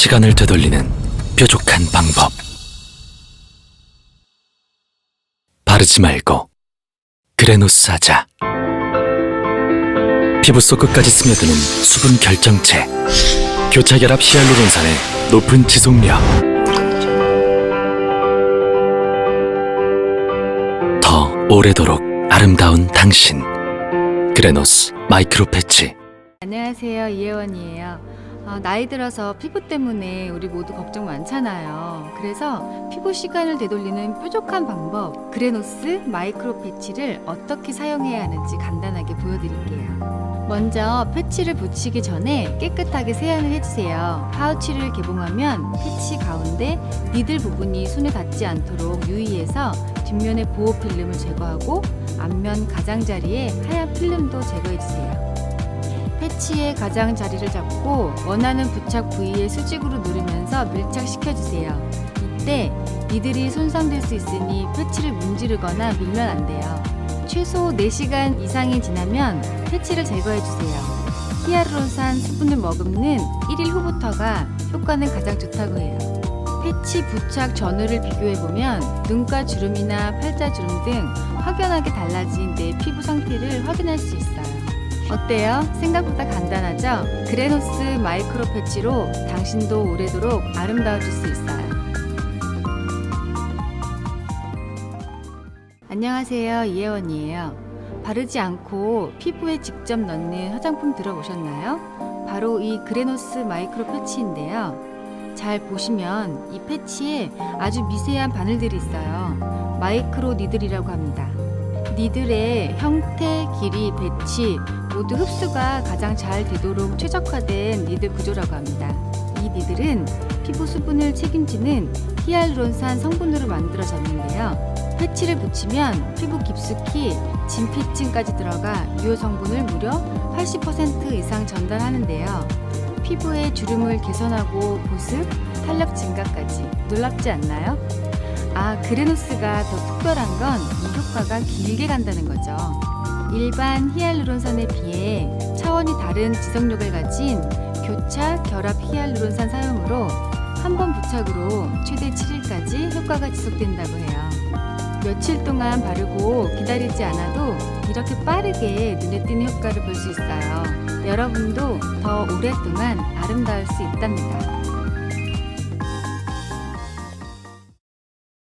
시간을 되돌리는 뾰족한 방법. 바르지 말고 그레노스 하자. 피부 속 끝까지 스며드는 수분 결정체. 교차 결합 히알루론산의 높은 지속력. 더 오래도록 아름다운 당신. 그레노스 마이크로 패치. 안녕하세요 이혜원이에요. 어, 나이 들어서 피부 때문에 우리 모두 걱정 많잖아요. 그래서 피부 시간을 되돌리는 뾰족한 방법 그레노스 마이크로 패치를 어떻게 사용해야 하는지 간단하게 보여드릴게요. 먼저 패치를 붙이기 전에 깨끗하게 세안을 해주세요. 파우치를 개봉하면 패치 가운데 니들 부분이 손에 닿지 않도록 유의해서 뒷면의 보호 필름을 제거하고 앞면 가장자리에 하얀 필름도 제거해주세요. 패치의 가장 자리를 잡고 원하는 부착 부위에 수직으로 누르면서 밀착시켜주세요. 이때 니들이 손상될 수 있으니 패치를 문지르거나 밀면 안 돼요. 최소 4시간 이상이 지나면 패치를 제거해주세요. 히아루론산 수분을 머금는 1일 후부터가 효과는 가장 좋다고 해요. 패치 부착 전후를 비교해보면 눈가 주름이나 팔자 주름 등 확연하게 달라진 내 피부 상태를 확인할 수 있어요. 어때요? 생각보다 간단하죠? 그레노스 마이크로 패치로 당신도 오래도록 아름다워질 수 있어요. 안녕하세요. 이혜원이에요. 바르지 않고 피부에 직접 넣는 화장품 들어보셨나요? 바로 이 그레노스 마이크로 패치인데요. 잘 보시면 이 패치에 아주 미세한 바늘들이 있어요. 마이크로 니들이라고 합니다. 니들의 형태, 길이, 배치 모두 흡수가 가장 잘 되도록 최적화된 니들 구조라고 합니다. 이 니들은 피부 수분을 책임지는 히알루론산 성분으로 만들어졌는데요. 패치를 붙이면 피부 깊숙이 진피층까지 들어가 유효 성분을 무려 80% 이상 전달하는데요. 피부의 주름을 개선하고 보습, 탄력 증가까지 놀랍지 않나요? 아, 그레노스가 더 특별한 건 이 효과가 길게 간다는 거죠. 일반 히알루론산에 비해 차원이 다른 지속력을 가진 교차 결합 히알루론산 사용으로 한 번 부착으로 최대 7일까지 효과가 지속된다고 해요. 며칠 동안 바르고 기다리지 않아도 이렇게 빠르게 눈에 띄는 효과를 볼 수 있어요. 여러분도 더 오랫동안 아름다울 수 있답니다.